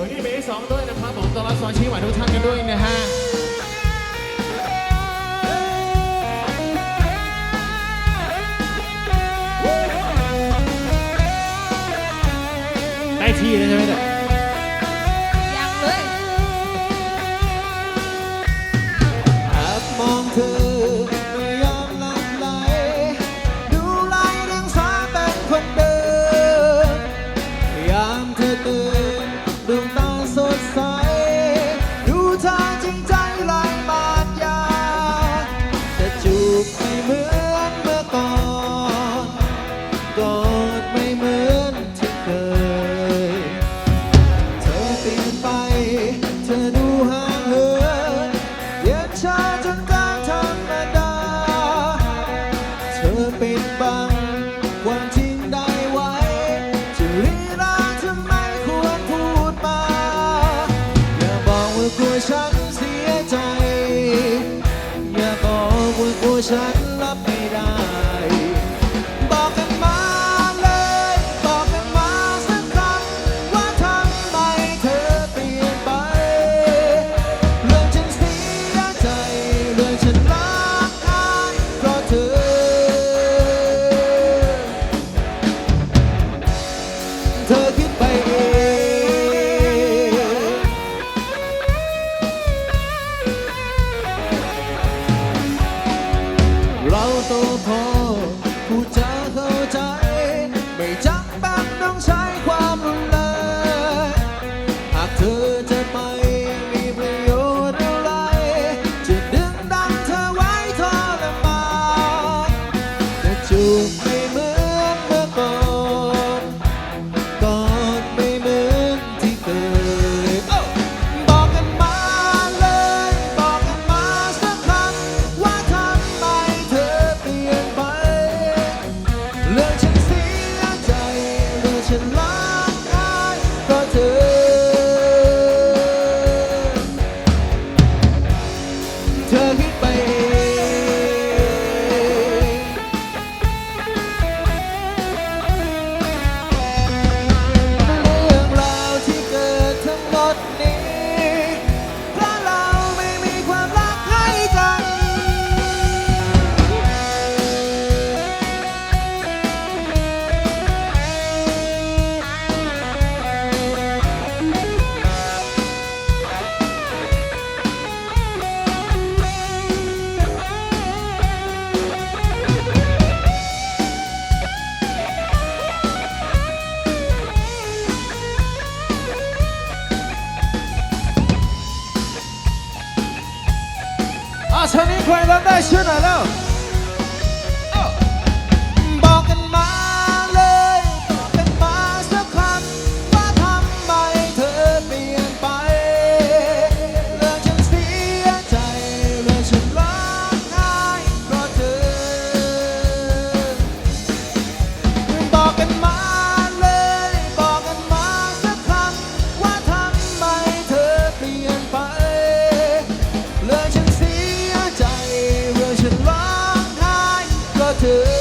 สวัสดีเบสสองด้วยนะครับผมต้อนรับสมาชี้หวานทุกท่านกันด้วยนะฮะได้ที่แล้วใช่ไหมเนี่ย ปิดบังความจริงได้ไวจรีราทำไมควรพูดมาอย่าบอกว่ากลัวฉันเสียใจ อย่าบอกว่ากลัวฉัน the 成年快乐带ใครรัก good.